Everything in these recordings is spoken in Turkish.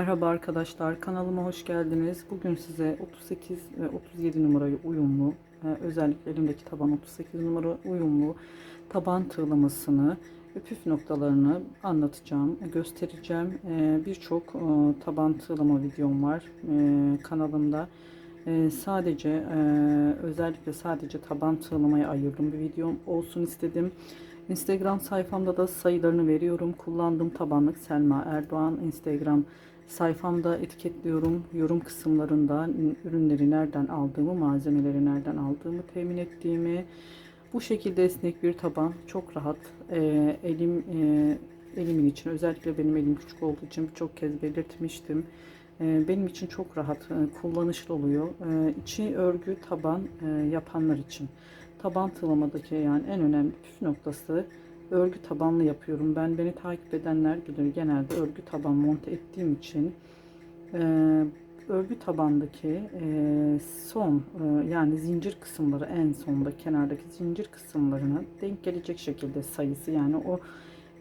Merhaba arkadaşlar kanalıma hoş geldiniz. Bugün size 38 ve 37 numarayı uyumlu e, özellikle elimdeki taban 38 numara uyumlu taban tığlamasını ve püf noktalarını anlatacağım, göstereceğim. E, Birçok e, taban tığlama videom var kanalımda. Sadece özellikle sadece taban tığlamaya ayırdım bir videom olsun istedim. Instagram sayfamda da sayılarını veriyorum. Kullandığım tabanlık Selma Erdoğan Instagram sayfamda etiketliyorum. Yorum kısımlarında ürünleri nereden aldığımı, malzemeleri nereden aldığımı temin ettiğimi. Bu şekilde esnek bir taban. Çok rahat. Ee, elim e, elimin için özellikle benim elim küçük olduğu için birçok kez belirtmiştim. Ee, benim için çok rahat, e, kullanışlı oluyor. Ee, içi örgü taban e, yapanlar için. Taban tığlamadaki yani en önemli püf noktası örgü tabanlı yapıyorum. Ben beni takip edenler bilir genelde örgü taban monte ettiğim için e, örgü tabandaki e, son e, yani zincir kısımları en sonda kenardaki zincir kısımlarına denk gelecek şekilde sayısı yani o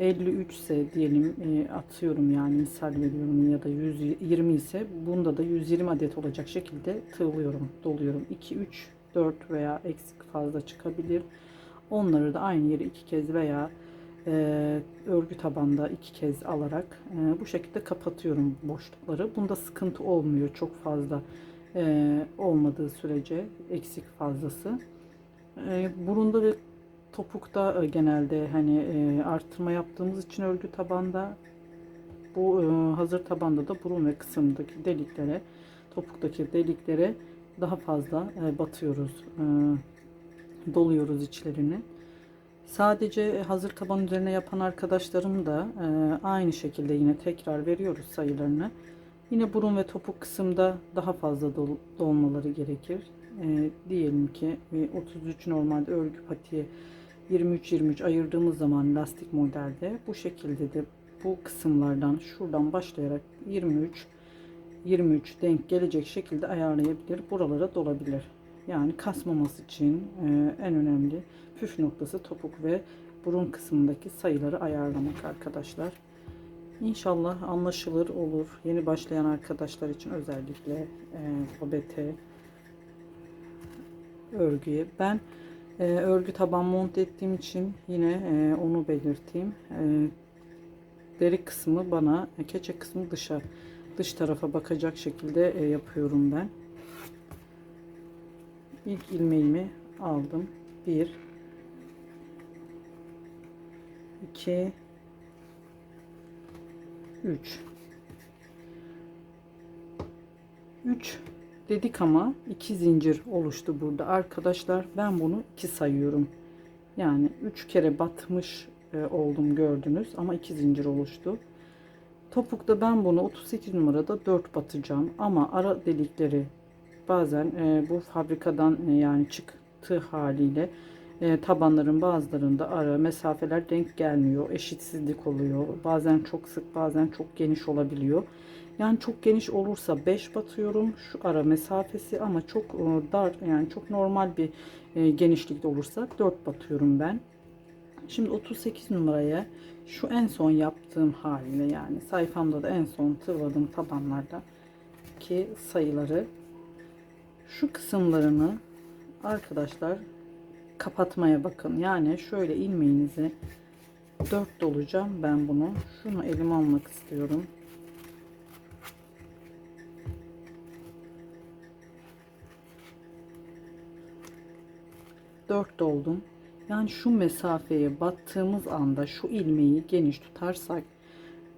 53 ise diyelim e, atıyorum yani misal veriyorum ya da 120 ise bunda da 120 adet olacak şekilde tığlıyorum doluyorum 2 3 4 veya eksik fazla çıkabilir onları da aynı yere iki kez veya e, örgü tabanda iki kez alarak e, bu şekilde kapatıyorum boşlukları. Bunda sıkıntı olmuyor çok fazla e, olmadığı sürece eksik fazlası. E, burunda ve topukta e, genelde hani e, arttırma yaptığımız için örgü tabanda bu e, hazır tabanda da burun ve kısımdaki deliklere topuktaki deliklere daha fazla e, batıyoruz. E, doluyoruz içlerini sadece hazır taban üzerine yapan arkadaşlarım da e, aynı şekilde yine tekrar veriyoruz sayılarını yine burun ve topuk kısımda daha fazla dol, dolmaları gerekir e, diyelim ki e, 33 normalde örgü patiye 23-23 ayırdığımız zaman lastik modelde bu şekilde de bu kısımlardan şuradan başlayarak 23 23 denk gelecek şekilde ayarlayabilir. Buralara dolabilir. Yani kasmaması için e, en önemli püf noktası topuk ve burun kısmındaki sayıları ayarlamak arkadaşlar. İnşallah anlaşılır olur. Yeni başlayan arkadaşlar için özellikle e, babete örgüye. Ben e, örgü taban monte ettiğim için yine e, onu belirteyim. E, deri kısmı bana, e, keçe kısmı dışa dış tarafa bakacak şekilde e, yapıyorum ben. İlk ilmeğimi aldım. 1 2 3 3 dedik ama iki zincir oluştu burada arkadaşlar. Ben bunu 2 sayıyorum. Yani 3 kere batmış e, oldum gördünüz ama iki zincir oluştu. Topukta ben bunu 38 numarada 4 batacağım ama ara delikleri bazen e, bu fabrikadan e, yani çıktı haliyle e, tabanların bazılarında ara mesafeler denk gelmiyor. Eşitsizlik oluyor. Bazen çok sık bazen çok geniş olabiliyor. Yani çok geniş olursa 5 batıyorum şu ara mesafesi ama çok e, dar yani çok normal bir e, genişlikte olursa 4 batıyorum ben. Şimdi 38 numaraya şu en son yaptığım haline yani sayfamda da en son tığladığım tabanlarda ki sayıları şu kısımlarını arkadaşlar kapatmaya bakın. Yani şöyle ilmeğinizi 4 dolacağım ben bunu. Şunu elim almak istiyorum. Dört doldum. Yani şu mesafeye battığımız anda şu ilmeği geniş tutarsak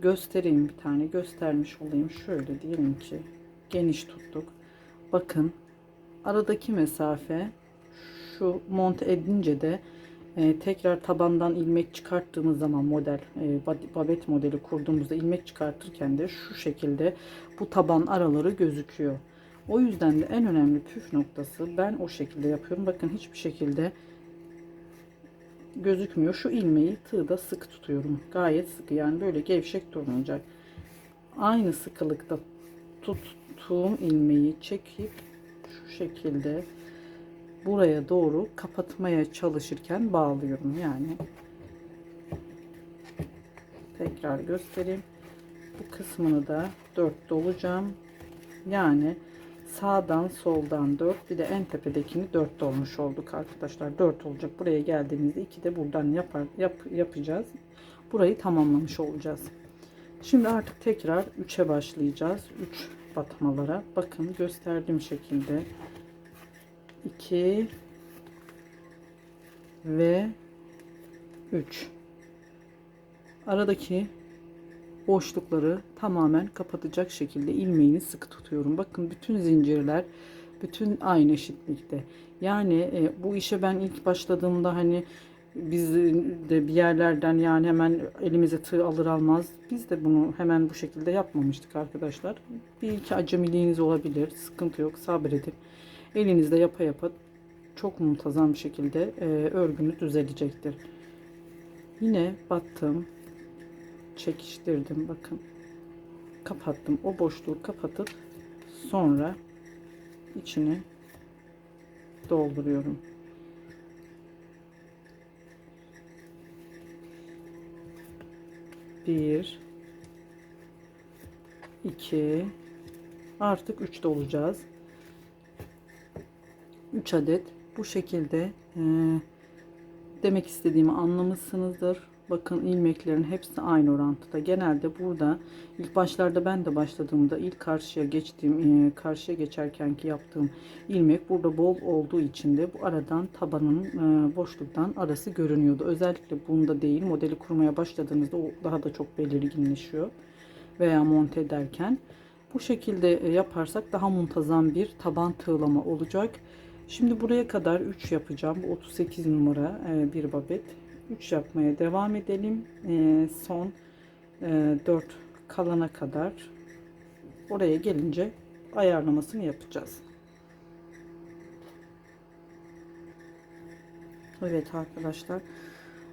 göstereyim bir tane göstermiş olayım. Şöyle diyelim ki geniş tuttuk. Bakın aradaki mesafe şu monte edince de e, tekrar tabandan ilmek çıkarttığımız zaman model e, babet modeli kurduğumuzda ilmek çıkartırken de şu şekilde bu taban araları gözüküyor. O yüzden de en önemli püf noktası ben o şekilde yapıyorum. Bakın hiçbir şekilde gözükmüyor. Şu ilmeği tığda sık tutuyorum. Gayet sıkı yani böyle gevşek durmayacak. Aynı sıkılıkta tuttuğum ilmeği çekip şu şekilde buraya doğru kapatmaya çalışırken bağlıyorum yani tekrar göstereyim bu kısmını da 4 dolacağım. Yani sağdan soldan 4 bir de en tepedekini 4 dolmuş olduk arkadaşlar. 4 olacak. Buraya geldiğimizde 2 de buradan yapar, yap, yapacağız. Burayı tamamlamış olacağız. Şimdi artık tekrar 3'e başlayacağız. 3 batmalara. Bakın gösterdiğim şekilde 2 ve 3 aradaki boşlukları tamamen kapatacak şekilde ilmeğini sıkı tutuyorum. Bakın bütün zincirler bütün aynı eşitlikte. Yani e, bu işe ben ilk başladığımda hani biz de bir yerlerden yani hemen elimize tığ alır almaz biz de bunu hemen bu şekilde yapmamıştık arkadaşlar. Bir iki acemiliğiniz olabilir. Sıkıntı yok. Sabredin. Elinizde yapa yapa çok muntazam bir şekilde e, örgünüz düzelecektir. Yine battım. Çekiştirdim bakın. Kapattım. O boşluğu kapatıp sonra içini dolduruyorum. Bir, iki, artık üç dolacağız. 3 adet bu şekilde e, demek istediğimi anlamışsınızdır. Bakın ilmeklerin hepsi aynı orantıda. Genelde burada ilk başlarda ben de başladığımda ilk karşıya geçtiğim e, karşıya geçerkenki yaptığım ilmek burada bol olduğu için de bu aradan tabanın e, boşluktan arası görünüyordu. Özellikle bunda değil modeli kurmaya başladığınızda o daha da çok belirginleşiyor veya monte ederken bu şekilde e, yaparsak daha muntazam bir taban tığlama olacak. Şimdi buraya kadar 3 yapacağım. Bu 38 numara bir babet. 3 yapmaya devam edelim. E, son 4 kalana kadar oraya gelince ayarlamasını yapacağız. Evet arkadaşlar.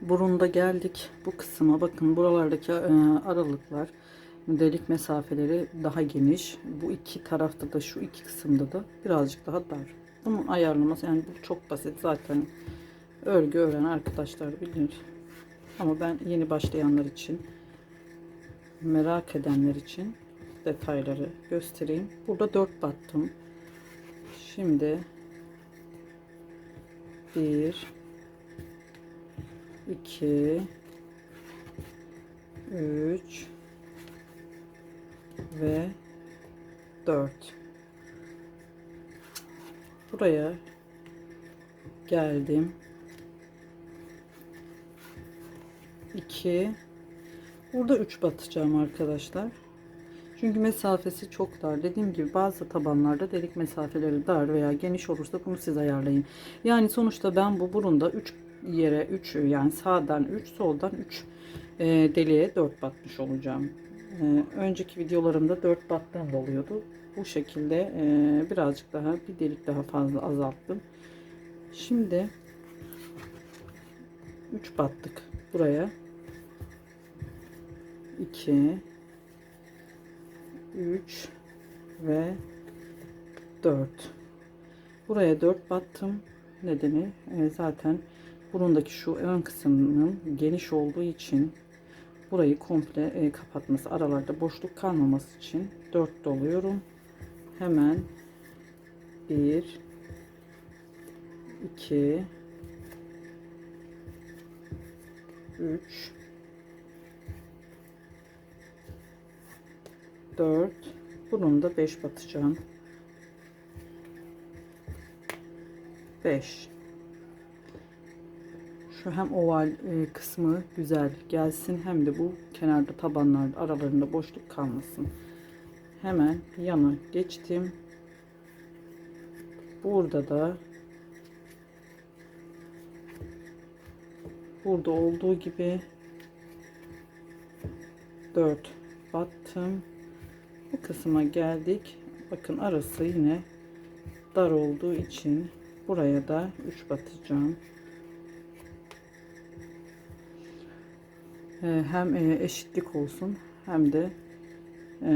Burunda geldik bu kısma. Bakın buralardaki e, aralıklar delik mesafeleri daha geniş. Bu iki tarafta da şu iki kısımda da birazcık daha dar. Bunun ayarlaması yani bu çok basit zaten örgü öğren arkadaşlar bilir. Ama ben yeni başlayanlar için merak edenler için detayları göstereyim. Burada 4 battım. Şimdi 1 2 3 ve 4 buraya geldim 2 burada 3 batacağım arkadaşlar çünkü mesafesi çok dar dediğim gibi bazı tabanlarda delik mesafeleri dar veya geniş olursa bunu siz ayarlayın yani sonuçta ben bu burunda 3 yere 3 yani sağdan 3 soldan 3 e, deliğe 4 batmış olacağım ee, önceki videolarımda 4 battığım da oluyordu. Bu şekilde e, birazcık daha bir delik daha fazla azalttım. Şimdi 3 battık buraya. 2 3 ve 4 buraya 4 battım. Nedeni e, zaten burundaki şu ön kısmının geniş olduğu için burayı komple e, kapatması aralarda boşluk kalmaması için 4 doluyorum. Hemen 1 2 3 4 bunun da 5 batacağım 5 şu hem oval e, kısmı güzel gelsin hem de bu kenarda tabanlarda aralarında boşluk kalmasın. Hemen yana geçtim. Burada da burada olduğu gibi 4 battım. Bu kısma geldik. Bakın arası yine dar olduğu için buraya da 3 batacağım. Ee, hem e, eşitlik olsun hem de e,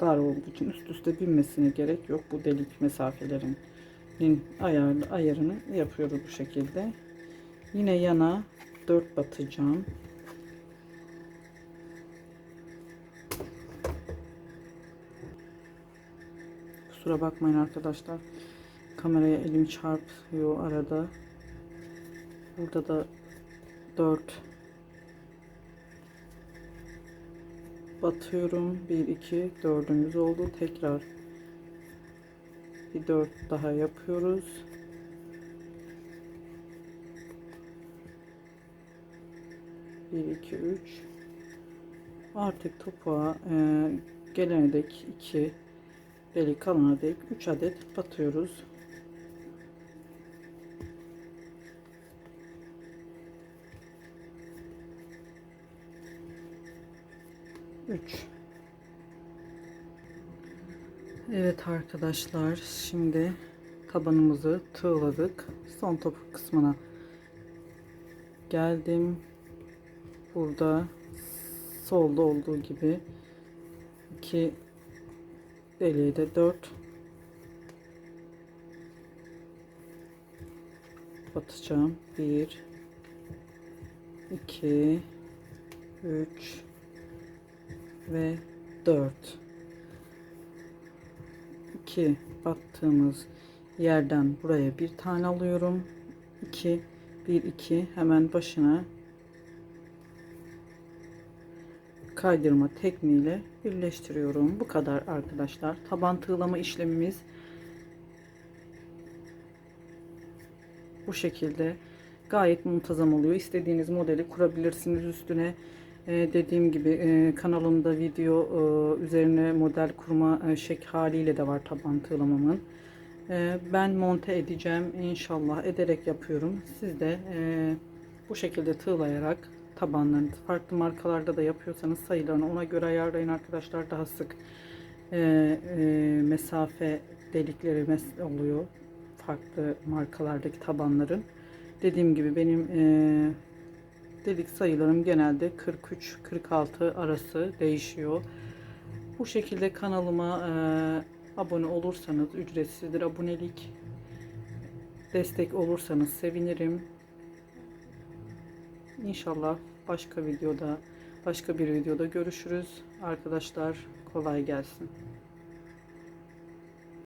dar olduğu için üst üste binmesine gerek yok. Bu delik mesafelerin ayarlı ayarını yapıyoruz bu şekilde. Yine yana 4 batacağım. Kusura bakmayın arkadaşlar. Kameraya elim çarpıyor arada. Burada da 4 batıyorum. 1 2 dördümüz oldu. Tekrar bir 4 daha yapıyoruz. Bir, iki, üç. Artık topuğa e, gelene dek iki, beli kalana dek 3 adet batıyoruz. Üç. Evet arkadaşlar şimdi tabanımızı tığladık. Son topuk kısmına geldim. Burada solda olduğu gibi iki deliği de 4 batacağım. 1 2 3 ve 4 2 battığımız yerden buraya bir tane alıyorum. 2 1 2 hemen başına kaydırma tekniğiyle birleştiriyorum. Bu kadar arkadaşlar. Taban tığlama işlemimiz bu şekilde gayet muntazam oluyor. İstediğiniz modeli kurabilirsiniz üstüne. Ee, dediğim gibi e, kanalımda video e, üzerine model kurma e, şek haliyle de var taban tığlamamın. E, ben monte edeceğim inşallah ederek yapıyorum. Siz de e, bu şekilde tığlayarak tabanlarını farklı markalarda da yapıyorsanız sayılarını ona göre ayarlayın arkadaşlar. Daha sık e, e, mesafe delikleri mes- oluyor farklı markalardaki tabanların. Dediğim gibi benim e, delik sayılarım genelde 43-46 arası değişiyor. Bu şekilde kanalıma e, abone olursanız ücretsizdir abonelik. Destek olursanız sevinirim. İnşallah başka videoda, başka bir videoda görüşürüz. Arkadaşlar kolay gelsin.